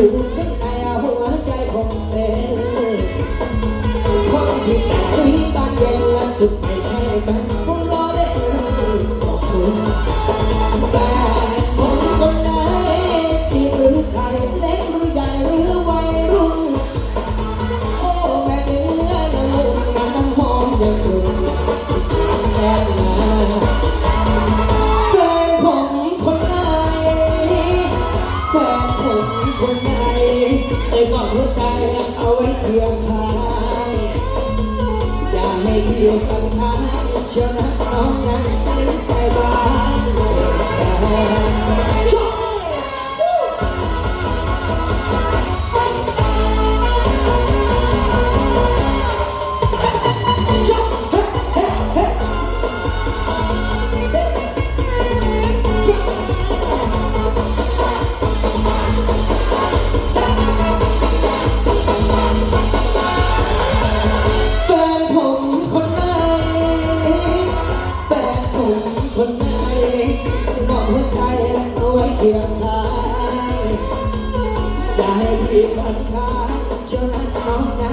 อยู่ข้หัวใจขอเต้คนที่ตัดสีบานเย็นและจุดไม่ใช่บ้าน คนไหนเอ่บอกหัวใจเอาไว้เที่ยวค้างอย่าให้เพียวสังขารเชียวนะน้องนั้นเป็นใจบ้า คนไทยจะมอบหัวใจเอาไว้เคียงข้างอย่าให้พี่ฝันค้างเชื่อนะน้องนะ